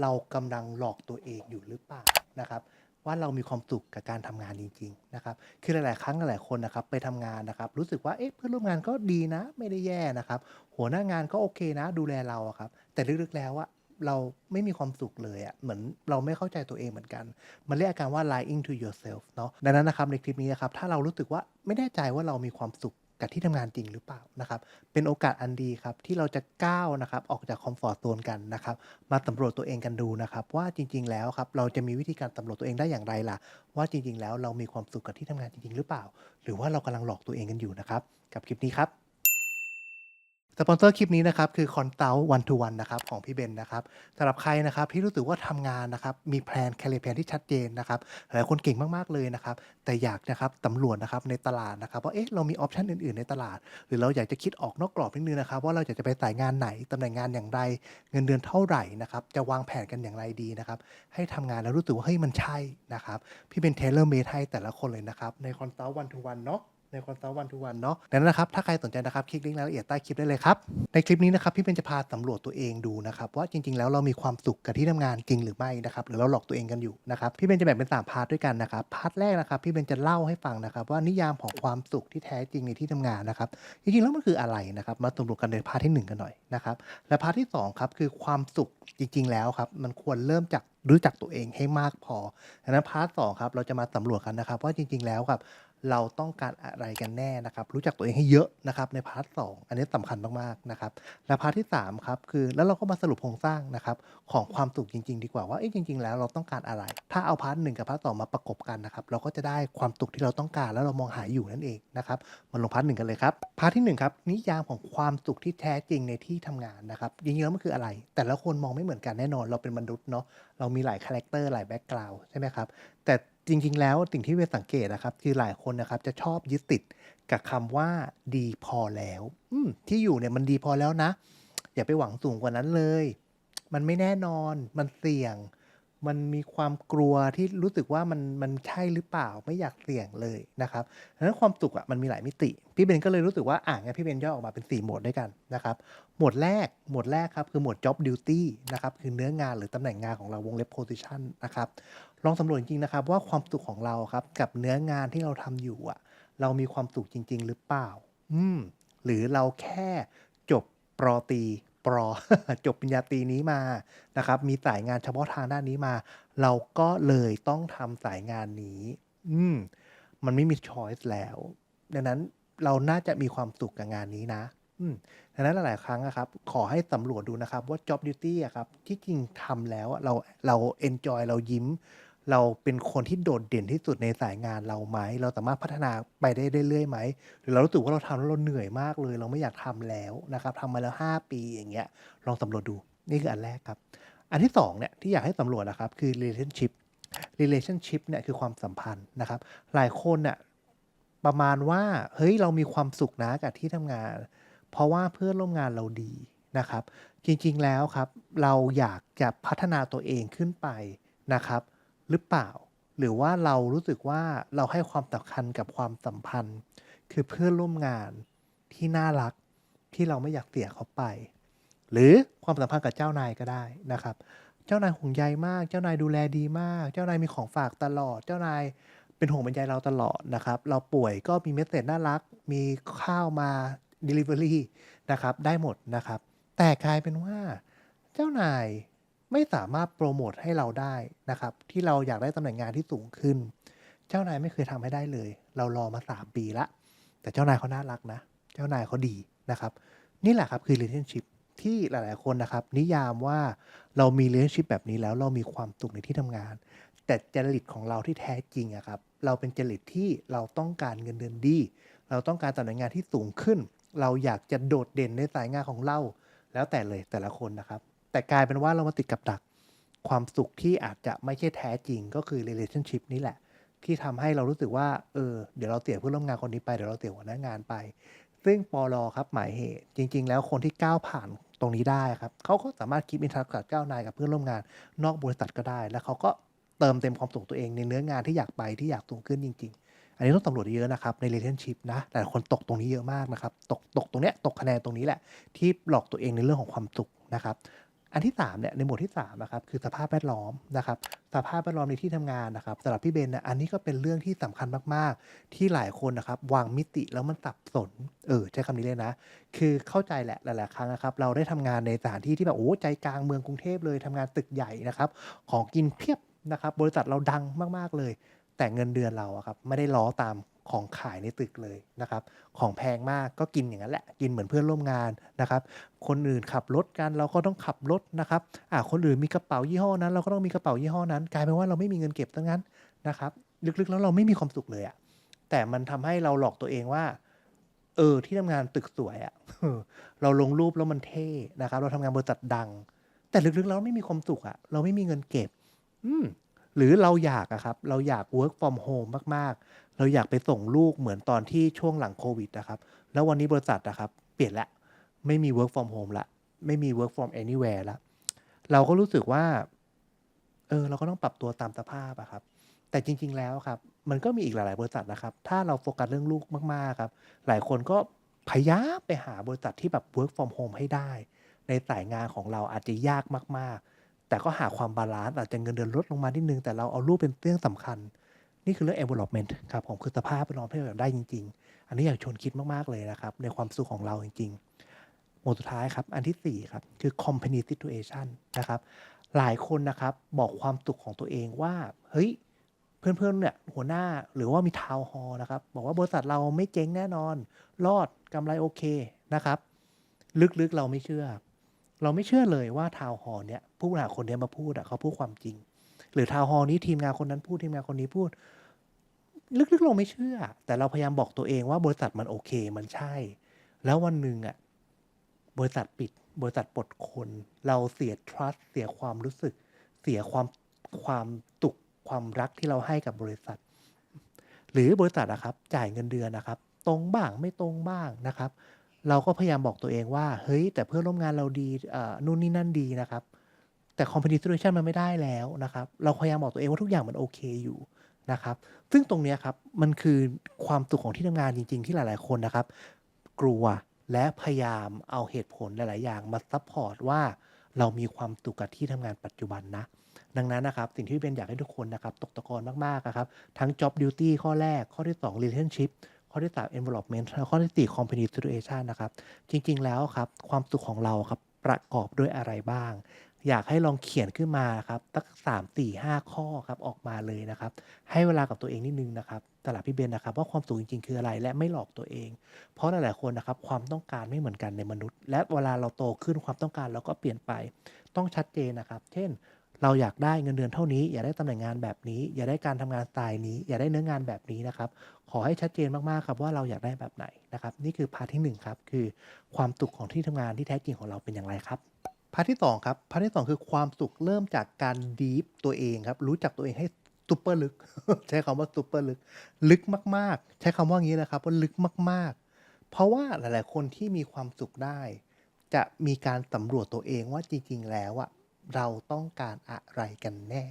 เรากำลังหลอกตัวเองอยู่หรือเปล่านะครับว่าเรามีความสุขกับการทำงานจริงๆนะครับคือหลายๆ ครั้งหลายคนนะครับไปทำงานนะครับรู้สึกว่าเอ๊ะเพื่อนร่วมงานก็ดีนะ ไม่ได้แย่นะครับ หัวหน้างานก็โอเคนะ ดูแลเราครับแต่ลึกๆแล้วอะเราไม่มีความสุขเลยอะเหมือนเราไม่เข้าใจตัวเองเหมือนกัน มันเรียกอาการว่า lying to yourself เนาะดังนั้นนะครับในคลิปนี้นะครับถ้าเรารู้สึกว่าไม่แน่ใจว่าเรามีความสุข กับที่ทำงานจริงหรือเปล่านะครับ เป็นโอกาสอันดีครับที่เราจะก้าวนะครับออกจากคอมฟอร์ตโซนกันนะครับ มาสำรวจตัวเองกันดูนะครับ ว่าจริง ๆ แล้วครับเราจะมีวิธีการสำรวจตัวเองได้อย่างไรล่ะ ว่าจริง ๆ แล้วเรามีความสุขกับที่ทำงานจริง ๆ หรือเปล่า หรือว่าเรากำลังหลอกตัวเองกันอยู่นะครับ กับคลิปนี้ครับ สปอนเซอร์คลิปนี้นะครับคือ c o n s u l t one to one นะครับของพี่เบนนะครับสำหรับใครนะครับที่รู้สึกว่าทำงานนะครับมีแพลนแคริเ r ียที่ชัดเจนนะครับหลายคนเก่งมากๆเลยนะครับแต่อยากนะครับสำรวจนะครับในตลาดนะครับว่าเอ๊ะเรามีออปชันอื่นๆ ในตลาด หรือเราอยากจะคิดออกนอกกรอบนิดนึงนะครับว่าเราอยากจะไปสายงานไหนตำแหน่งงานอย่างไรเงินเดือนเท่าไหร่นะครับจะวางแผนกันอย่างไรดีนะครับให้ทำงานแล้วรู้สึกว่าเฮ้ยมันใช่นะครับพี่เป็นเทเลอร์เมดให้แต่ละคนเลยนะครับในคอนซัลท์วันทูวันเนาะ ในคอนซัลท์วันทูวันเนาะดังนั้นนะครับ ถ้าใครสนใจนะครับ คลิกลิงก์รายละเอียดใต้คลิปได้เลยครับ ในคลิปนี้นะครับ พี่เป็นจะพาสำรวจตัวเองดูนะครับ ว่าจริง ๆ แล้วเรามีความสุขกับที่ทำงานจริงหรือไม่นะครับ หรือเราหลอกตัวเองกันอยู่นะครับ พี่เบนจะแบ่งเป็นสามพาร์ทด้วยกันนะครับ พาร์ทแรกนะครับ พี่เบนจะเล่าให้ฟังนะครับ ว่านิยามของความสุขที่แท้จริงในที่ทำงานนะครับ จริงๆ แล้วมันคืออะไรนะครับ มาสำรวจกันในพาร์ทที่หนึ่งกันหน่อยนะครับ และพาร์ทที่สองครับคือความสุขจริง ๆ แล้วครับ มันควรเริ่มจากรู้จักตัวเองให้มากพอดังนั้นพาร์ทสองครับ เราจะมาสำรวจกันนะครับว่าจริง ๆ แล้วครับ เราต้องการอะไรกันแน่นะครับ รู้จักตัวเองให้เยอะนะครับในพาร์ทสองอันนี้สำคัญมากๆนะครับและพาร์ทที่3ครับคือแล้วเราก็มาสรุปโครงสร้างนะครับของความสุขจริง ๆ ดีกว่าว่าเอ๊ะจริง ๆ แล้วเราต้องการอะไร ถ้าเอาพาร์ทหนึ่งกับพาร์ทสองมาประกบกันนะครับเราก็จะได้ความสุขที่เราต้องการแล้วเรามองหาอยู่นั่นเองนะครับมาลงพาร์ทหนึ่งกันเลยครับพาร์ทที่หนึ่งครับนิยามของความสุขที่แท้จริงในที่ทำงานนะครับจริงๆแล้วมันคืออะไร แต่ละคนมองไม่เหมือนกันแน่นอน เราเป็นมนุษย์เนาะเรามีหลายคาแรคเตอร์หลายแบ็กกราวด์ใช่ไหมครับแต่ จริงๆ แล้วสิ่งที่เวสังเกตนะครับ คือหลายคนนะครับจะชอบยึดติดกับคำว่าดีพอแล้ว อืมที่อยู่เนี่ยมันดีพอแล้วนะ อย่าไปหวังสูงกว่านั้นเลย มันไม่แน่นอนมันเสี่ยง มันมีความกลัวที่รู้สึกว่ามันมันใช่หรือเปล่าไม่อยากเสี่ยงเลยนะครับดังนั้นความสุขอะมันมีหลายมิติ พี่เบนก็เลยรู้สึกว่าอ่างั้นพี่เบนย่อออกมาเป็น 4 โหมดด้วยกันนะครับ หมวดแรกหมวดแรกครับคือหมวด job duty นะครับคือเนื้องานหรือตำแหน่งงานของเราวงเล็บ position นะครับลองสำรวจจริงนะครับว่าความสุขของเราครับกับเนื้องานที่เราทำอยู่อะเรามีความสุขจริง ๆ หรือเปล่า อืมหรือเราแค่จบปรตีปรจบปริญญาตรีนี้มานะครับมีสายงานเฉพาะทางด้านนี้มา เราก็เลยต้องทำสายงานนี้ อืมมันไม่มีช้อยส์แล้ว ดังนั้นเราน่าจะมีความสุขกับงานนี้นะ อืมดังนั้นหลาย ๆ ครั้งนะครับ ขอให้สำรวจดูนะครับว่า job duty อะครับ ที่จริงทำแล้วอะเราเรา enjoy เรายิ้ม เราเป็นคนที่โดดเด่นที่สุดในสายงานเราไหม เราสามารถพัฒนาไปได้เรื่อยๆไหม หรือเรารู้สึกว่าเราทำแล้วเราเหนื่อยมากเลย เราไม่อยากทำแล้วนะครับทำมาแล้ว 5 ปีอย่างเงี้ย ลองสำรวจดู นี่คืออันแรกครับ อันที่2เนี่ยที่อยากให้สำรวจนะครับคือ relationship relationship เนี่ยคือความสัมพันธ์นะครับ หลายคนเนี่ยประมาณว่า เฮ้ย เรามีความสุขนะกับที่ทำงาน เพราะว่าเพื่อนร่วมงานเราดีนะครับ จริงๆแล้วครับ เราอยากจะพัฒนาตัวเองขึ้นไปนะครับ หรือเปล่า หรือว่าเรารู้สึกว่าเราให้ความสำคัญกับความสัมพันธ์ คือเพื่อนร่วมงานที่น่ารักที่เราไม่อยากเสียเขาไป หรือความสัมพันธ์กับเจ้านายก็ได้นะครับ เจ้านายห่วงใยมาก เจ้านายดูแลดีมาก เจ้านายมีของฝากตลอด เจ้านายเป็นห่วงเป็นใยเราตลอดนะครับ เราป่วยก็มีเมสเซจน่ารัก มีข้าวมา Delivery นะครับได้หมดนะครับ แต่กลายเป็นว่าเจ้านายไม่สามารถโปรโมทให้เราได้นะครับ ที่เราอยากได้ตำแหน่งงานที่สูงขึ้น เจ้านายไม่เคยทำให้ได้เลย เรารอมา 3 ปีละ แต่เจ้านายเขาน่ารักนะ เจ้านายเขาดีนะครับ นี่แหละครับคือ relationship ที่หลาย ๆ คนนะครับ นิยามว่าเรามี relationship แบบนี้แล้วเรามีความสุขในที่ทำงาน แต่จริตของเราที่แท้จริงอะครับเราเป็นจริตที่เราต้องการเงินเดือนดี เราต้องการตำแหน่งงานที่สูงขึ้น เราอยากจะโดดเด่นในสายงานของเรา แล้วแต่เลยแต่ละคนนะครับ แต่กลายเป็นว่าเรามาติดกับดัก ความสุขที่อาจจะไม่ใช่แท้จริงก็คือ relationship นี่แหละ ที่ทำให้เรารู้สึกว่าเออเดี๋ยวเราเสียเพื่อนร่วมงานคนนี้ไปเดี๋ยวเราเสียหัวหน้างานไป ซึ่งปลอครับหมายเหตุ จริง ๆ แล้วคนที่ก้าวผ่านตรงนี้ได้ครับเขาก็สามารถคิดอินทัศกับเจ้าวนายกับเพื่อนร่วมงาน นอกบริษัทก็ได้ แล้วเขาก็เติมเต็มความสุขตัวเองในเนื้องานที่อยากไปที่อยากสูงขึ้นจริงๆ อันนี้ต้องสำรวจเยอะนะครับใน relationship นะแต่คนตกตรงนี้เยอะมากนะครับ ตกตกตรงเนี้ยตกคะแนนตรงนี้แหละ ที่หลอกตัวเองในเรื่องของความสุขนะครับอันที่3เนี่ยในหมวดที่3นะครับคือสภาพแวดล้อมนะครับสภาพแวดล้อมในที่ทำงานนะครับสำหรับพี่เบนนะอันนี้ก็เป็นเรื่องที่สำคัญมากๆ ที่หลายคนนะครับวางมิติแล้วมันสับสนเออใช้คำนี้เลยนะ คือเข้าใจแหละหลายๆครั้งนะครับเราได้ทำงานในสถานที่ที่แบบโอ้ใจกลางเมืองกรุงเทพเลยทำงานตึกใหญ่นะครับของกินเพียบนะครับบริษัทเราดังมากๆเลย แต่เงินเดือนเราอะครับไม่ได้ล้อตามของขายในตึกเลยนะครับของแพงมากก็กินอย่างนั้นแหละกินเหมือนเพื่อนร่วมงานนะครับคนอื่นขับรถกันเราก็ต้องขับรถนะครับอ่าคนอื่นมีกระเป๋ายี่ห้อนั้น เราก็ต้องมีกระเป๋ายี่ห้อนั้น กลายเป็นว่าเราไม่มีเงินเก็บทั้งนั้นนะครับลึกๆแล้วเราไม่มีความสุขเลยอะแต่มันทำให้เราหลอกตัวเองว่า เออที่ทำงานตึกสวยอะเราลงรูปแล้วมันเท่นะครับ เราทำงานบริษัทดัง แต่ลึกๆแล้วไม่มีความสุขอะเราไม่มีเงินเก็บ อืม หรือเราอยากอะครับ เราอยาก work from home มาก ๆ เราอยากไปส่งลูกเหมือนตอนที่ช่วงหลังโควิดนะครับ แล้ววันนี้บริษัทนะครับเปลี่ยนละ ไม่มี work from home ละ ไม่มี work from anywhere ละ เราก็รู้สึกว่า เออ เราก็ต้องปรับตัวตามสภาพอะครับ แต่จริง ๆ แล้วครับ มันก็มีอีกหลาย ๆ บริษัทนะครับ ถ้าเราโฟกัสเรื่องลูกมาก ๆ ครับ หลายคนก็พยายามไปหาบริษัทที่แบบ work from home ให้ได้ ในสายงานของเราอาจจะยากมาก ๆ แต่ก็หาความบาลานซ์อาจจะเงินเดือนลดลงมานิดนึง แต่เราเอาลูกเป็นเรื่องสำคัญ นี่คือเรื่อง environment ครับผมคือสภาพแวดล้อมที่เราได้จริง ๆ อันนี้อยากชวนคิดมากๆเลยนะครับ ในความสุขของเราจริงๆหมวดสุดท้ายครับ อันที่4ครับคือ company situation นะครับหลายคนนะครับบอกความสุขของตัวเองว่า เฮ้ยเพื่อนๆเนี่ยหัวหน้าหรือว่ามีทาวฮอลนะครับ บอกว่าบริษัทเราไม่เจ๊งแน่นอน รอดกำไรโอเคนะครับ ลึกๆเราไม่เชื่อ เราไม่เชื่อเลยว่าทาวฮอลเนี่ยผู้บริหารคนนี้มาพูดอะเขาพูดความจริง หรือทาวฮอลนี้ทีมงานคนนั้นพูดทีมงานคนนี้พูด ลึกๆเราไม่เชื่อ แต่เราพยายามบอกตัวเองว่าบริษัทมันโอเคมันใช่ แล้ววันหนึ่งอะบริษัทปิด บริษัทปลดคน เราเสีย trust เสียความรู้สึก เสียความความตุกความรักที่เราให้กับบริษัท หรือบริษัทอะครับจ่ายเงินเดือนนะครับ ตรงบ้างไม่ตรงบ้างนะครับ เราก็พยายามบอกตัวเองว่า เฮ้ย แต่เพื่อนร่วมงานเราดีนู่นนี่นั่นดีนะครับ แต่ company situation มันไม่ได้แล้วนะครับ เราพยายามบอกตัวเองว่าทุกอย่างมันโอเคอยู่นะครับ ซึ่งตรงนี้ครับ มันคือความสุขของที่ทำงานจริง ๆ ที่หลาย ๆ คนนะครับ กลัวและพยายามเอาเหตุผลหลาย ๆ อย่างมาซัปพอร์ตว่าเรามีความสุขกับที่ทำงานปัจจุบันนะดังนั้นนะครับ สิ่งที่พี่เบนอยากให้ทุกคนนะครับ ตกตะกอนมากๆครับ ทั้ง job duty ข้อแรกข้อที่ 2 relationship ข้อที่ 3 environment และข้อที่ 4 company situation นะครับ จริงๆแล้วครับ ความสุขของเราครับ ประกอบด้วยอะไรบ้าง อยากให้ลองเขียนขึ้นมาครับสัก3 4 5ข้อครับออกมาเลยนะครับ ให้เวลากับตัวเองนิดนึงนะครับสำหรับพี่เบนนะครับว่าความสุขจริงๆ คืออะไรและไม่หลอกตัวเอง เพราะหลายๆคนนะครับความต้องการไม่เหมือนกันในมนุษย์ และเวลาเราโตขึ้นความต้องการเราก็เปลี่ยนไป ต้องชัดเจนนะครับ เช่น เราอยากได้เงินเดือนเท่านี้ อยากได้ตำแหน่งงานแบบนี้ อยากได้การทำงานสไตล์นี้ อยากได้เนื้องานแบบนี้นะครับ ขอให้ชัดเจนมากๆครับว่าเราอยากได้แบบไหนนะครับ นี่คือพาร์ทที่1ครับคือความสุขของที่ทำงานที่แท้จริงของเราเป็นอย่างไรครับพาร์ทที่2ครับพาร์ทที่ 2 คือความสุขเริ่มจากการดีฟตัวเองครับรู้จักตัวเองให้ซูเปอร์ลึก ใช้คำว่าซูเปอร์ลึก ลึกมากๆ ใช้คำว่างี้นะครับว่าลึกมากๆ เพราะว่าหลาย ๆ คนที่มีความสุขได้ จะมีการสำรวจตัวเองว่าจริง ๆ แล้วอะ เราต้องการอะไรกันแน่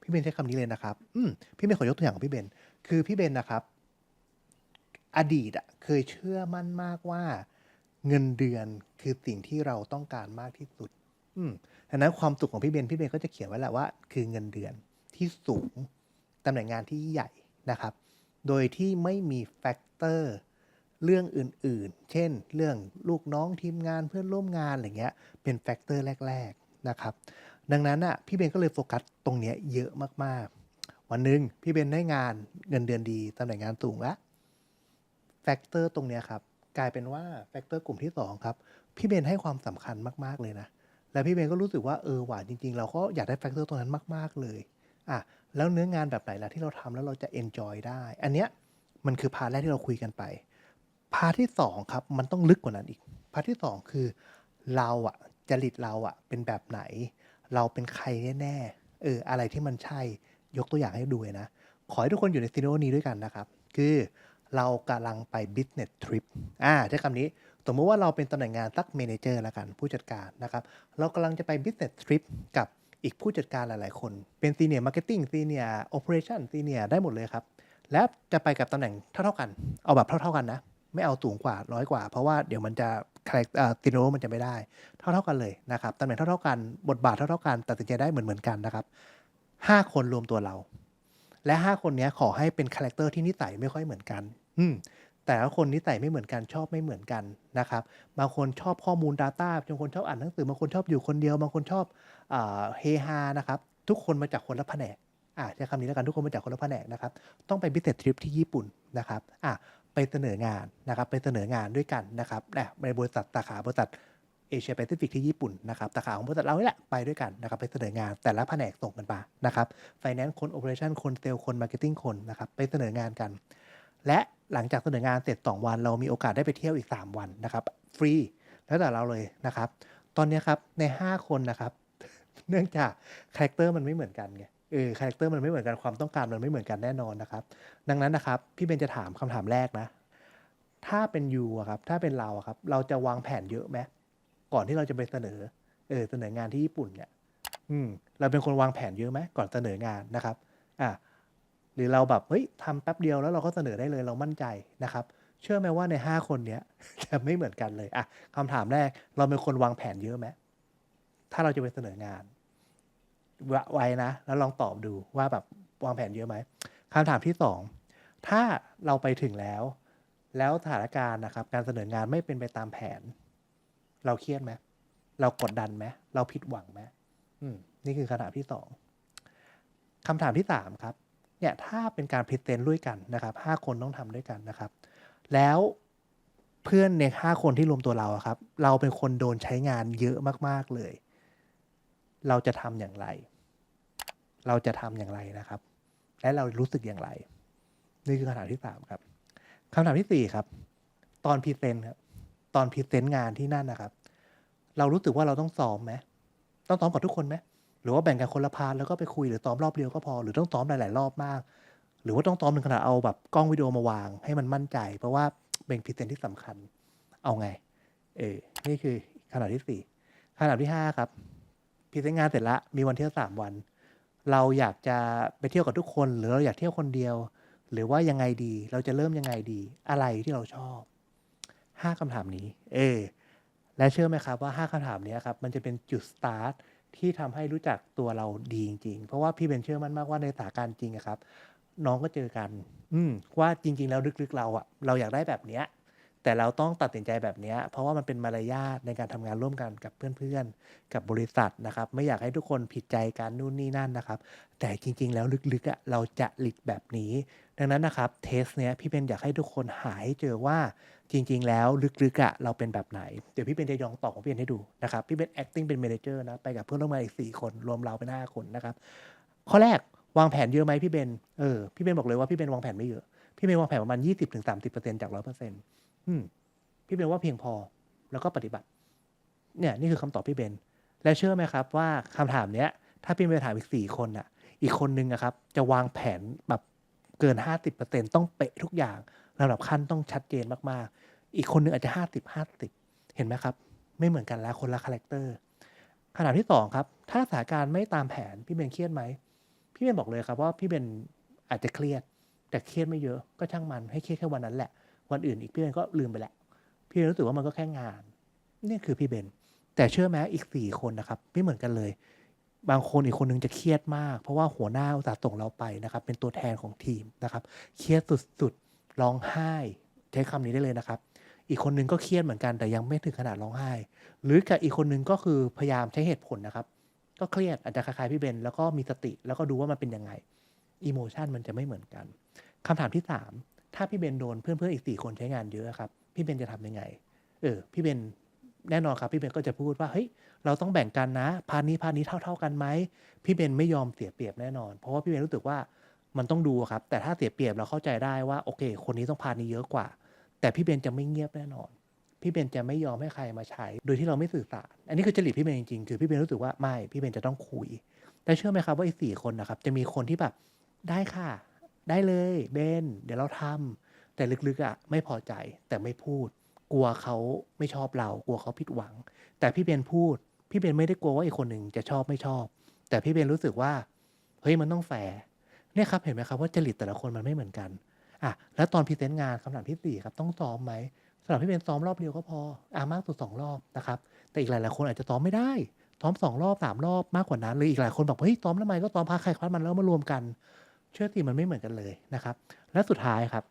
พี่เบนใช้คำนี้เลยนะครับ อืมพี่เบนขอยกตัวอย่างของพี่เบน คือพี่เบนนะครับ อดีตอะเคยเชื่อมั่นมากว่า เงินเดือนคือสิ่งที่เราต้องการมากที่สุด อืมดังนั้นความสุขของพี่เบน พี่เบนก็จะเขียนไว้แหละว่า คือเงินเดือนที่สูงตำแหน่งงานที่ใหญ่นะครับ โดยที่ไม่มีแฟกเตอร์เรื่องอื่นๆ เช่น เรื่องลูกน้องทีมงานเพื่อนร่วมงานอะไรเงี้ย เป็นแฟกเตอร์แรก นะครับ ดังนั้นอะพี่เบนก็เลยโฟกัสตรงเนี้ยเยอะมากๆ วันหนึ่งพี่เบนได้งานเงินเดือนดีตำแหน่งงานสูงล้วแฟกเตอร์ตรงเนี้ยครับกลายเป็นว่าแฟกเตอร์กลุ่มที่2ครับพี่เบนให้ความสำคัญมากๆเลยนะแล้วพี่เบนก็รู้สึกว่าเออหว่ะจริง ๆ เราก็อยากได้แฟกเตอร์ตรงนั้นมาก ๆเลยอะแล้วเนื้องานแบบไหนล่ะที่เราทำแล้วเราจะ enjoy ได้ อันเนี้ยมันคือพาร์ทแรกที่เราคุยกันไป พาร์ทที่2ครับมันต้องลึกกว่านั้นอีก พาร์ทที่ 2 คือเราอะ จริตเราอะเป็นแบบไหน เราเป็นใครแน่ๆเอออะไรที่มันใช่ยกตัวอย่างให้ดูเลยนะ ขอให้ทุกคนอยู่ในซีโนนี้ด้วยกันนะครับ คือเรากำลังไป business trip อ่าใช้คำนี้ สมมติว่าเราเป็นตำแหน่งงานสักเมนเจอร์ละกันผู้จัดการนะครับ เรากำลังจะไป business trip กับอีกผู้จัดการหลาย ๆ คน เป็น senior marketing senior operation senior ได้หมดเลยครับ และจะไปกับตำแหน่งเท่า ๆกัน เอาแบบเท่า ๆ กันนะ ไม่เอาสูงกว่าร้อยกว่า เพราะว่าเดี๋ยวมันจะ คาแรคเอ่อ scenario มันจะไม่ได้ เท่าๆกันเลยนะครับตำแหน่งเท่าๆกันบทบาทเท่าๆกันตัดสินใจได้เหมือนๆกันนะครับ5คนรวมตัวเรา และ5คนนี้ขอให้เป็นคาแรกเตอร์ที่นิสัยไม่ค่อยเหมือนกัน อืมแต่ละคนนิสัยไม่เหมือนกันชอบไม่เหมือนกันนะครับบางคนชอบข้อมูล data บางคนชอบอ่านหนังสือบางคนชอบอยู่คนเดียวบางคนชอบเฮฮานะครับทุกคนมาจากคนละแผนกอ่าใช้คำนี้แล้วกันทุกคนมาจากคนละแผนกนะครับต้องไป business trip ที่ญี่ปุ่นนะครับอ่า ไปเสนองานนะครับไปเสนองานด้วยกันนะครับอ่าในบริษัทสาขาบริษัท Asia Pacific ที่ญี่ปุ่นนะครับสาขาของบริษัทเรานี่แหละไปด้วยกันนะครับไปเสนองานแต่ละแผนกส่งกันมานะครับไฟแนนซ์คนโอเปอเรชั่นคนเซลส์คน marketing คนนะครับไปเสนองานกัน และหลังจากเสนองานเสร็จ 2 วัน เรามีโอกาสได้ไปเที่ยวอีก 3 วันนะครับฟรีแล้วแต่เราเลยนะครับ ตอนนี้ครับใน 5 คนนะครับ เนื่องจากคาแรกเตอร์มันไม่เหมือนกันไง เออคาแรกเตอร์มันไม่เหมือนกันความต้องการมันไม่เหมือนกันแน่นอนนะครับ ดังนั้นนะครับพี่เบนจะถามคำถามแรกนะ ถ้าเป็นยูอะครับถ้าเป็นเราอะครับ เราจะวางแผนเยอะไหมก่อนที่เราจะไปเสนอเออเสนองานที่ญี่ปุ่นเนี่ย อืม เราเป็นคนวางแผนเยอะไหมก่อนเสนองานนะครับ อ่าหรือเราแบบเฮ้ยทำแป๊บเดียวแล้วเราก็เสนอได้เลยเรามั่นใจนะครับ เชื่อไหมว่าใน 5 คนเนี้ยจะไม่เหมือนกันเลยอะคำถามแรกเราเป็นคนวางแผนเยอะไหมถ้าเราจะไปเสนองาน ไว้นะ แล้วลองตอบดูว่าแบบวางแผนเยอะไหมคำถามที่ 2 ถ้าเราไปถึงแล้ว แล้วสถานการณ์นะครับ การเสนองานไม่เป็นไปตามแผน เราเครียดไหมเรากดดันไหมเราผิดหวังไหมมนี่คือคำถามที่2คำถามที่3ครับเนี่ยถ้าเป็นการพรีเซนต์ด้วยกันนะครับ5คนต้องทำด้วยกันนะครับ แล้วเพื่อนใน5คนที่รวมตัวเราครับ เราเป็นคนโดนใช้งานเยอะมากๆเลย เราจะทำอย่างไร เราจะทำอย่างไรนะครับ และเรารู้สึกอย่างไร นี่คือคำถามที่3ครับคำถามที่4ครับ ตอนพรีเซนต์ครับตอนพรีเซนต์งานที่นั่นนะครับ เรารู้สึกว่าเราต้องซ้อมไหมต้องซ้อมกับทุกคนไหมหรือว่าแบ่งกันคนละพาร์ตแล้วก็ไปคุยหรือซ้อมรอบเดียวก็พอ หรือต้องซ้อมหลาย ๆ รอบมาก หรือว่าต้องซ้อมถึงขนาดเอาแบบกล้องวิดีโอมาวาง ให้มันมั่นใจ เพราะว่าเป็นพรีเซนต์ที่สำคัญ เอาไง เออนี่คือคำถามที่4คำถามที่5ครับ พรีเซนต์งานเสร็จแล้วมีวันเที่ยว3วัน เราอยากจะไปเที่ยวกับทุกคน หรือเราอยากเที่ยวคนเดียว หรือว่ายังไงดี เราจะเริ่มยังไงดี อะไรที่เราชอบ5คำถามนี้ เอและเชื่อไหมครับว่า5คำถามนี้ครับมันจะเป็นจุดสตาร์ตที่ทำให้รู้จักตัวเราดีจริงๆ เพราะว่าพี่เบนเชื่อมั่นมากว่าในสถานการณ์จริงครับ น้องก็เจอกัน อืว่าจริง ๆ แล้วลึกๆเราอะเราอยากได้แบบเนี้ย แต่เราต้องตัดสินใจแบบนี้เพราะว่ามันเป็นมารยาทในการทำงานร่วมกันกับเพื่อนๆ กับบริษัทนะครับ ไม่อยากให้ทุกคนผิดใจกันนู่นนี่นั่นนะครับ แต่จริง ๆ แล้วลึกๆอะเราจะหลิดแบบนี้ ดังนั้นนะครับเทสต์เนี้ยพี่เบนอยากให้ทุกคนหาให้เจอว่าจริง ๆ แล้วลึกๆอะเราเป็นแบบไหน เดี๋ยวพี่เบนจะลองตอบของพี่เบนให้ดูนะครับพี่เบน acting เป็น manager นะไปกับเพื่อนร่วมงานอีก4คนรวมเราเป็น5คนนะครับข้อแรกวางแผนเยอะไหมพี่เบนเออพี่เบนบอกเลยว่าพี่เบนวางแผนไม่เยอะพี่เบนวางแผนประมาณ20-30%จาก100% อืม พี่เบนว่าเพียงพอ แล้วก็ปฏิบัติ เนี่ย นี่คือคำตอบพี่เบน และเชื่อไหมครับ ว่าคำถามเนี้ย ถ้าพี่เบนถามอีก4คนน่ะ อีกคนหนึ่งอะครับ จะวางแผนแบบเกิน50%ต้องเป๊ะทุกอย่างลำดับขั้นต้องชัดเจนมากๆ อีกคนหนึ่งอาจจะ50-50เห็นไหมครับ ไม่เหมือนกันแล้วคนละคาแรคเตอร์คำถามที่2ครับ ถ้าสถานการณ์ไม่ตามแผนพี่เบนเครียดไหมพี่เบนบอกเลยครับว่าพี่เบนอาจจะเครียด แต่เครียดไม่เยอะก็ช่างมันให้เครียดแค่วันนั้นแหละ วันอื่นอีกพี่เบนก็ลืมไปแล้วพี่เบนรู้สึกว่ามันก็แค่งาน นี่คือพี่เบน แต่เชื่อไหมอีก4คนนะครับ ไม่เหมือนกันเลย บางคนอีกคนหนึ่งจะเครียดมาก เพราะว่าหัวหน้าอุตส่าห์ส่งเราไปนะครับ เป็นตัวแทนของทีมนะครับ เครียดสุดๆร้องไห้ ใช้คำนี้ได้เลยนะครับ อีกคนหนึ่งก็เครียดเหมือนกันแต่ยังไม่ถึงขนาดร้องไห้ หรือกับอีกคนหนึ่งก็คือพยายามใช้เหตุผลนะครับ ก็เครียดอาจจะคล้ายๆพี่เบนแล้วก็มีสติแล้วก็ดูว่ามันเป็นยังไงอิโมชันมันจะไม่เหมือนกันคำถามที่3 ถ้าพี่เบนโดนเพื่อนๆอีก4คนใช้งานเยอะครับพี่เบนจะทำยังไง เออ พี่เบนแน่นอนครับ พี่เบนก็จะพูดว่าเฮ้ยเราต้องแบ่งกันนะพาร์ตนี้พาร์ตนี้เท่า ๆกันไหมพี่เบนไม่ยอมเสียเปรียบแน่นอน เพราะว่าพี่เบนรู้สึกว่ามันต้องดูครับ แต่ถ้าเสียเปรียบเราเข้าใจได้ว่าโอเค คนนี้ต้องพาร์ตนี้เยอะกว่า แต่พี่เบนจะไม่เงียบแน่นอน พี่เบนจะไม่ยอมให้ใครมาใช้ โดยที่เราไม่สื่อสารอันนี้คือจริตพี่เบนจริงๆคือพี่เบนรู้สึกว่าไม่พี่เบนจะต้องคุย แต่เชื่อไหมครับว่าไอีก4คนนะครับจะมีคนที่แบบได้ค่ะ ได้เลยเบนเดี๋ยวเราทำแต่ลึกๆอะไม่พอใจแต่ไม่พูด กลัวเขาไม่ชอบเรา กลัวเขาผิดหวัง แต่พี่เบนพูด พี่เบนไม่ได้กลัวว่าอีกคนหนึ่งจะชอบไม่ชอบ แต่พี่เบนรู้สึกว่าเฮ้ยมันต้องแฟร์เนี่ยครับเห็นไหมครับว่าจริตแต่ละคนมันไม่เหมือนกันอะแล้วตอนพรีเซนต์งานคำถามที่4ครับต้องซ้อมไหมสำหรับพี่เบนซ้อมรอบเดียวก็พออามากสุด2รอบนะครับแต่อีกหลายๆคนอาจจะซ้อมไม่ได้ซ้อม2รอบ3รอบมากกว่านั้นหรืออีกหลายคนบอกเฮ้ยซ้อมทำไมก็ซ้อมพาใครคว้ามันแล้วมารวมกัน เชื่อสิมันไม่เหมือนกันเลยนะครับ และสุดท้ายครับ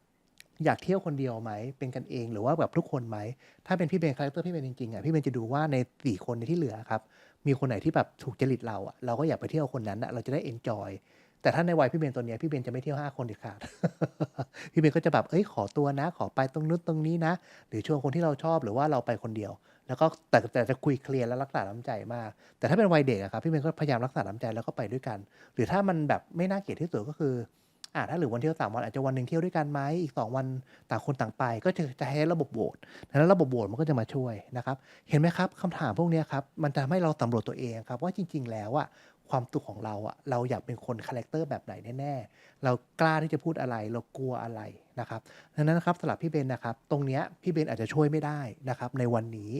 อยากเที่ยวคนเดียวไหม เป็นกันเองหรือว่าแบบทุกคนไหม ถ้าเป็นพี่เบนคาแรคเตอร์พี่เบนจริงๆอะพี่เบนจะดูว่าในสี่คนที่เหลือครับ มีคนไหนที่แบบถูกจริตเราอะเราก็อยากไปเที่ยวคนนั้นอะเราจะได้เอนจอยแต่ถ้าในวัยพี่เบนตัวเนี้ยพี่เบนจะไม่เที่ยวห้าคนเด็ดขาด พี่เบนก็จะแบบเอ้ยขอตัวนะ ขอไปตรงนู้นตรงนี้นะ หรือชวนคนที่เราชอบหรือว่าเราไปคนเดียว แล้วก็แต่แต่จะคุยเคลียร์และรักษาน้ำใจมาก แต่ถ้าเป็นวัยเด็กอะครับพี่เบนก็พยายามรักษาน้ำใจแล้วก็ไปด้วยกัน หรือถ้ามันแบบไม่น่าเกลียดที่สุดก็คือ อ่าถ้าหรือวันเที่ยวสามวันอาจจะวันหนึ่งเที่ยวด้วยกันไหมอีกสองวันต่างคนต่างไป ก็จะจะให้ระบบโหวตดังนั้นระบบโหวตมันก็จะมาช่วยนะครับ เห็นไหมครับคำถามพวกนี้ครับมันจะทำให้เราสำรวจตัวเองครับว่าจริง ๆ แล้วอะความสุขของเราอะเราอยากเป็นคนคาแรคเตอร์แบบไหนแน่ๆ เรากล้าที่จะพูดอะไร เรากลัวอะไรนะครับดังนั้นนะครับสำหรับพี่เบนนะครับ ตรงเนี้ยพี่เบนอาจจะช่วยไม่ได้นะครับในวันนี้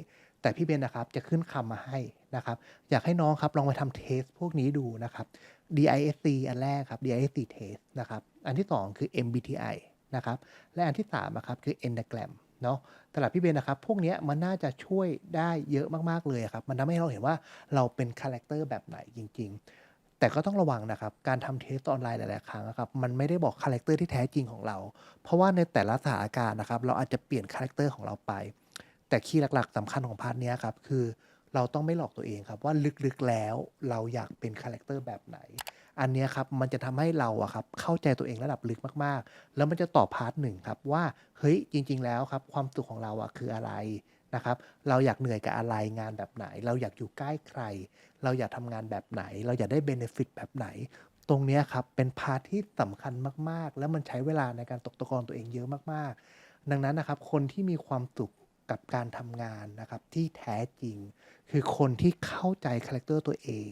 แต่พี่เบนนะครับจะขึ้นคำมาให้นะครับอยากให้น้องครับลองไปทำเทสพวกนี้ดูนะครับ DISC อันแรกครับ DISC test นะครับอันที่ 2 คือ MBTI นะครับและอันที่3นะครับคือ Enneagram เนาะสำหรับพี่เบนนะครับพวกนี้มันน่าจะช่วยได้เยอะมากๆเลยครับ มันทำให้เราเห็นว่าเราเป็นคาแรคเตอร์แบบไหนจริง ๆ แต่ก็ต้องระวังนะครับ การทำเทสออนไลน์หลายๆครั้งอะครับมันไม่ได้บอกคาแรคเตอร์ที่แท้จริงของเรา เพราะว่าในแต่ละสถานการณ์นะครับเราอาจจะเปลี่ยนคาแรคเตอร์ของเราไป แต่คีย์หลัก ๆสำคัญของพาร์ทนี้ครับ คือเราต้องไม่หลอกตัวเองครับว่าลึกๆแล้วเราอยากเป็นคาแรคเตอร์แบบไหน อันนี้ครับ มันจะทำให้เราอะครับเข้าใจตัวเองระดับลึกมากๆ แล้วมันจะตอบพาร์ทหนึ่งครับว่าเฮ้ยจริง ๆ แล้วครับความสุขของเราอะคืออะไรนะครับเราอยากเหนื่อยกับอะไรงานแบบไหน เราอยากอยู่ใกล้ใคร เราอยากทำงานแบบไหน เราอยากได้เบนฟิตแบบไหน ตรงนี้ครับเป็นพาร์ทที่สำคัญมากๆ แล้วมันใช้เวลาในการตกตะกอนตัวเองเยอะมากๆ ดังนั้นนะครับคนที่มีความสุข กับการทำงานนะครับที่แท้จริง คือคนที่เข้าใจคาแรคเตอร์ตัวเอง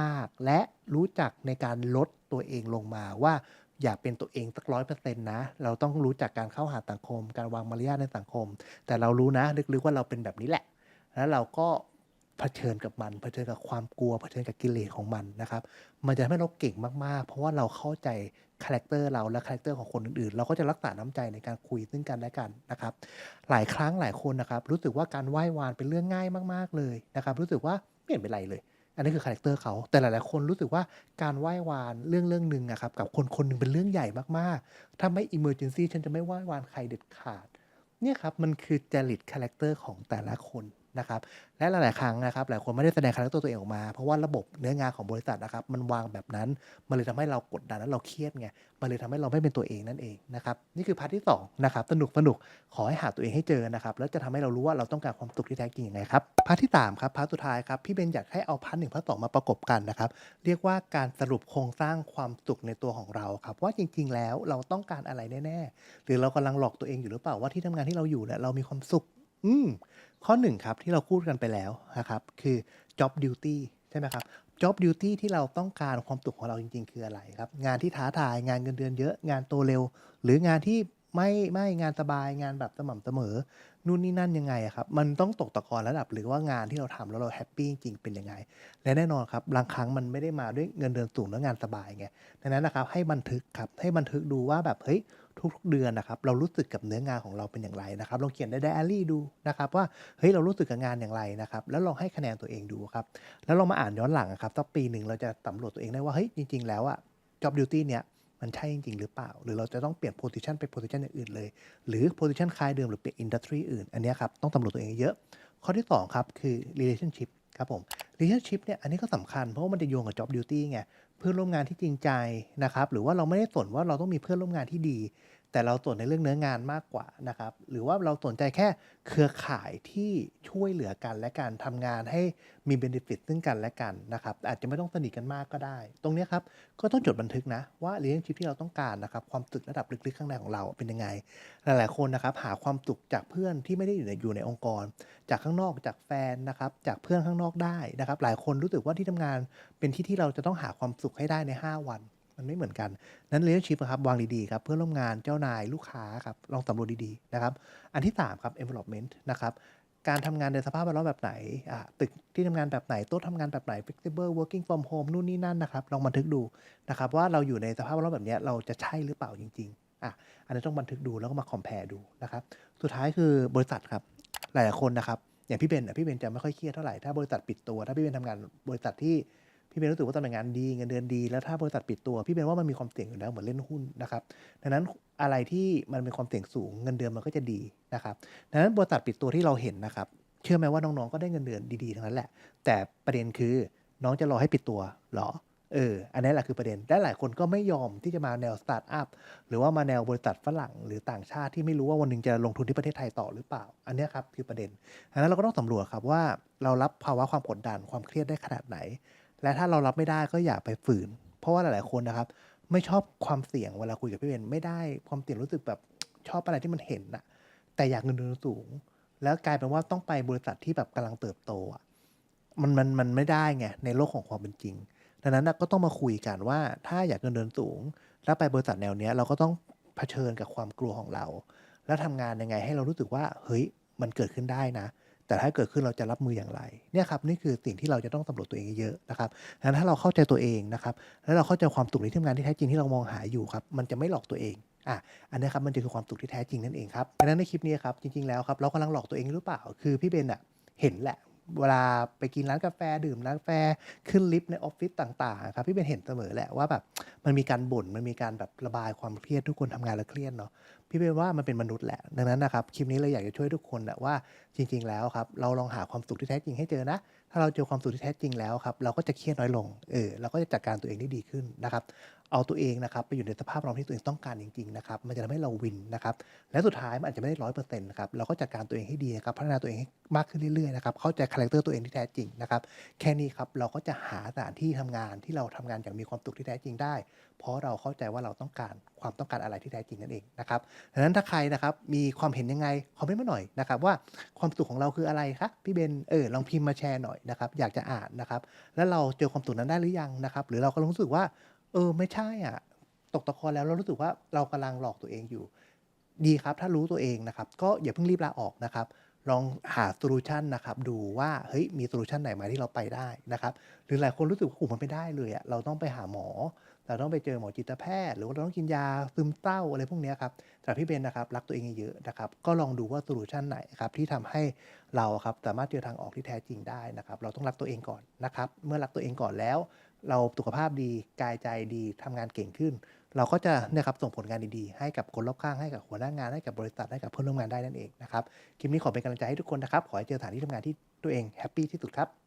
มากๆ และรู้จักในการลดตัวเองลงมาว่าอย่าเป็นตัวเองสักร้อยเปอร์เซ็นต์นะ เราต้องรู้จักการเข้าหาสังคม การวางมารยาทในสังคม แต่เรารู้นะลึกๆว่าเราเป็นแบบนี้แหละ แล้วเราก็ เผชิญกับมันเผชิญกับความกลัวเผชิญกับกิเลสของมันนะครับ มันจะทำให้เราเก่งมากๆ เพราะว่าเราเข้าใจคาแรคเตอร์เราและคาแรคเตอร์ของคนอื่นๆ เราก็จะรักษาน้ำใจในการคุยซึ่งกันและกันนะครับ หลายครั้งหลายคนนะครับ รู้สึกว่าการไหว้วานเป็นเรื่องง่ายมากๆเลยนะครับ รู้สึกว่าไม่เห็นเป็นไรเลย อันนี้คือคาแรคเตอร์เขา แต่หลายๆคนรู้สึกว่าการไหว้วานเรื่องเรื่องหนึ่งอะครับกับคนคนหนึ่งเป็นเรื่องใหญ่มากๆ ถ้าไม่ emergency ฉันจะไม่ไหว้วานใครเด็ดขาด เนี่ยครับมันคือจริตคาแรคเตอร์ของแต่ละคน นะครับและหลาย ๆ ครั้งนะครับหลายคนไม่ได้แสดงคาแรคเตอร์ตัวเองออกมา เพราะว่าระบบเนื้องานของบริษัทนะครับมันวางแบบนั้น มันเลยทำให้เรากดดันและเราเครียดไงมันเลยทำให้เราไม่เป็นตัวเองนั่นเองนะครับนี่คือพาร์ทที่2นะครับสนุกสนุกขอให้หาตัวเองให้เจอนะครับแล้วจะทำให้เรารู้ว่าเราต้องการความสุขที่แท้จริงยังไงครับพาร์ทที่3ครับพาร์ทสุดท้ายครับพี่เบนอยากให้เอาพาร์ทหนึ่งพาร์ทสองมาประกบกันนะครับเรียกว่าการสรุปโครงสร้างความสุขในตัวของเราครับว่าจริง ๆ แล้วเราต้องการอะไรแน่ ๆ หรือเรากำลังหลอกตัวเองอยู่หรือเปล่าว่าที่ทำงานที่เราอยู่เนี่ยเรามีความสุข อืม ข้อหนึ่งครับที่เราพูดกันไปแล้วนะครับ คือ job duty ใช่ไหมครับ job duty ที่เราต้องการความสุขของเราจริง ๆ คืออะไรครับ งานที่ท้าทายงานเงินเดือนเยอะงานโตเร็ว หรืองานที่ไม่ไม่งานสบายงานแบบสม่ำเสมอนู่นนี่นั่นยังไงอะครับ มันต้องตกตะกอนระดับหรือว่างานที่เราทำแล้วเราแฮปปี้จริงเป็นยังไง และแน่นอนครับบางครั้งมันไม่ได้มาด้วยเงินเดือนสูงและงานสบายไงดังนั้นนะครับให้บันทึกครับให้บันทึกดูว่าแบบเฮ้ย ทุกๆเดือนนะครับเรารู้สึกกับเนื้องานของเราเป็นอย่างไรนะครับลองเขียนในไดอารี่ดูนะครับว่าเฮ้ยเรารู้สึกกับงานอย่างไรนะครับแล้วลองให้คะแนนตัวเองดูครับแล้วลองมาอ่านย้อนหลังอะครับสักปีหนึ่งเราจะสำรวจตัวเองได้ว่าเฮ้ยจริง ๆ แล้วอะ job duty เนี้ยมันใช่จริง ๆ หรือเปล่า หรือเราจะต้องเปลี่ยน position ไป position อย่างอื่นเลย หรือ position คล้ายเดิมหรือเปลี่ยน industry อื่น อันนี้ครับต้องสำรวจตัวเองเยอะ ข้อที่2ครับคือ relationship ครับผม leadership เนี่ยอันนี้ก็สำคัญเพราะว่ามันจะโยงกับ job duty ไงเพื่อนร่วมงานที่จริงใจนะครับหรือว่าเราไม่ได้สนว่าเราต้องมีเพื่อนร่วมงานที่ดี แต่เราสนในเรื่องเนื้องานมากกว่านะครับ หรือว่าเราสนใจแค่เครือข่ายที่ช่วยเหลือกันและการทำงานให้มีเบนฟิตซึ่งกันและกันนะครับ อาจจะไม่ต้องสนิทกันมากก็ได้ ตรงนี้ครับ ก็ต้องจดบันทึกนะ ว่า relationship ที่เราต้องการนะครับ ความสุขระดับลึกๆข้างในของเราเป็นยังไง หลายๆคนนะครับหาความสุขจากเพื่อนที่ไม่ได้อยู่ในอยู่ในองค์กร จากข้างนอกจากแฟนนะครับ จากเพื่อนข้างนอกได้นะครับ หลายคนรู้สึกว่าที่ทำงานเป็นที่ที่เราจะต้องหาความสุขให้ได้ใน 5 วัน มันไม่เหมือนกัน นั้น relationship อะครับวางดีๆครับเพื่อร่วมงานเจ้านายลูกค้าครับลองสำรวจดีๆนะครับอันที่3ครับ environment นะครับการทำงานในสภาพแวดล้อมแบบไหนตึกที่ทำงานแบบไหนโต๊ะทำงานแบบไหน flexible working from home นู่นนี่นั่นนะครับลองบันทึกดูนะครับว่าเราอยู่ในสภาพแวดล้อมแบบนี้เราจะใช่หรือเปล่าจริงๆอะอันนี้ต้องบันทึกดูแล้วก็มา compare ดูนะครับสุดท้ายคือบริษัทครับหลายคนนะครับอย่างพี่เบนน่ะพี่เบนจะไม่ค่อยเครียดเท่าไหร่ถ้าบริษัทปิดตัว ถ้าพี่เบนทำงานบริษัทที่ พี่เบนรู้สึกว่าตำแหน่งงานดีเงินเดือนดี แล้วถ้าบริษัทปิดตัว พี่เบนว่ามันมีความเสี่ยงอยู่แล้วเหมือนเล่นหุ้นนะครับดังนั้นอะไรที่มันเป็นความเสี่ยงสูงเงินเดือนมันก็จะดีนะครับดังนั้นบริษัทปิดตัวที่เราเห็นนะครับเชื่อไหมว่าน้องๆก็ได้เงินเดือนดีๆทั้งนั้นแหละ แต่ประเด็นคือน้องจะรอให้ปิดตัวเหรอเออ อันนี้แหละคือประเด็น และหลายคนก็ไม่ยอมที่จะมาแนวสตาร์ทอัพหรือว่ามาแนวบริษัทฝรั่งหรือต่างชาติที่ไม่รู้ว่าวันหนึ่งจะลงทุนที่ประเทศไทยต่อหรือเปล่า อันนี้ครับคือประเด็นดังนั้นเราก็ต้องสำรวจครับว่าเรารับภาวะความกดดันความเครียดได้ขนาดไหน และถ้าเรารับไม่ได้ก็อย่าไปฝืน เพราะว่าหลาย ๆ คนนะครับ ไม่ชอบความเสี่ยงเวลาคุยกับพี่เบนไม่ได้ความเสี่ยงรู้สึกแบบชอบอะไรที่มันเห็นอะแต่อยากเงินเดือนสูง แล้วกลายเป็นว่าต้องไปบริษัทที่แบบกำลังเติบโตอะมันมันมันไม่ได้ไงในโลกของความเป็นจริง ดังนั้นก็ต้องมาคุยกันว่าถ้าอยากเงินเดือนสูง แล้วไปบริษัทแนวเนี้ยเราก็ต้องเผชิญกับความกลัวของเรา แล้วทำงานยังไงให้เรารู้สึกว่าเฮ้ยมันเกิดขึ้นได้นะ แต่ถ้าเกิดขึ้นเราจะรับมืออย่างไรเนี่ยครับนี่คือสิ่งที่เราจะต้องสำรวจตัวเองเยอะนะครับดังนั้นถ้าเราเข้าใจตัวเองนะครับแล้วเราเข้าใจความสุขในที่ทำงานที่แท้จริงที่เรามองหาอยู่ครับมันจะไม่หลอกตัวเองอะอันนี้ครับมันจะคือความสุขที่แท้จริงนั่นเองครับดังนั้นในคลิปนี้ครับจริงๆแล้วครับเรากำลังหลอกตัวเองหรือเปล่า คือพี่เบนอะเห็นแหละเวลาไปกินร้านกาแฟดื่มร้านกาแฟขึ้นลิฟต์ในออฟฟิศต่างๆครับพี่เบนเห็นเสมอแหละว่าแบบมันมีการบ่นมันมีการแบบระบายความเครียดทุกคนทำงานแล้วเครียดเนาะ พี่เบนว่ามันเป็นมนุษย์แหละ ดังนั้นนะครับคลิปนี้เลยอยากจะช่วยทุกคนนะว่าจริง ๆ แล้วครับเราลองหาความสุขที่แท้จริงให้เจอนะ ถ้าเราเจอความสุขที่แท้จริงแล้วครับเราก็จะเครียดน้อยลงเออเราก็จะจัดการตัวเองได้ดีขึ้นนะครับเอาตัวเองนะครับไปอยู่ในสภาพเราที่ตัวเองต้องการจริงๆนะครับมันจะทำให้เราวินนะครับและสุดท้ายมันอาจจะไม่ได้ร้อยเปอร์เซ็นต์นะครับเราก็จัดการตัวเองให้ดีนะครับพัฒนาตัวเองให้มากขึ้นเรื่อยๆนะครับเข้าใจคาแรคเตอร์ตัวเองที่แท้จริงนะครับแค่นี้ครับเราก็จะหาสถานที่ทำงานที่เราทำงานอย่างมีความสุขที่แท้จริงได้เพราะเราเข้าใจว่าเราต้องการความต้องการอะไรที่แท้จริงนั่นเองนะครับดังนั้นถ้าใครนะครับมีความเห็นยังไงคอมเมนต์มาหน่อยนะครับว่าความสุขของเราคืออะไรคะพี่เบนเออลองพิมพ์มาแชร์หน่อยนะครับอยากจะอ่านนะครับแล้วเราเจอความสุขนั้นได้หรือยังนะครับหรือเราก็รู้สึกว่าเออไม่ใช่อะตกตะกอนแล้วเรารู้สึกว่าเรากำลังหลอกตัวเองอยู่ดีครับถ้ารู้ตัวเองนะครับก็อย่าเพิ่งรีบลาออกนะครับลองหาโซลูชันนะครับดูว่าเฮ้ยมีโซลูชันไหนไหมที่เราไปได้นะครับหรือหลายคนรู้สึกว่าโอ้มันไม่ได้เลยอะเราต้องไปหาหมอ เราต้องไปเจอหมอจิตแพทย์ หรือว่าเราต้องกินยาซึมเศร้าอะไรพวกนี้ครับแต่พี่เบนนะครับรักตัวเองเยอะนะครับก็ลองดูว่าโซลูชันไหนครับที่ทำให้เราครับสามารถเจอทางออกที่แท้จริงได้นะครับ เราต้องรักตัวเองก่อนนะครับ เมื่อรักตัวเองก่อนแล้ว เราสุขภาพดีกายใจดีทำงานเก่งขึ้น เราก็จะนะครับส่งผลงานดีๆ ให้กับคนรอบข้างให้กับหัวหน้างานให้กับบริษัทให้กับเพื่อนร่วมงานได้นั่นเองนะครับคลิปนี้ขอเป็นกำลังใจให้ทุกคนนะครับขอให้เจอสถานที่ทำงานที่ตัวเองแฮปปี้ที่สุดครับ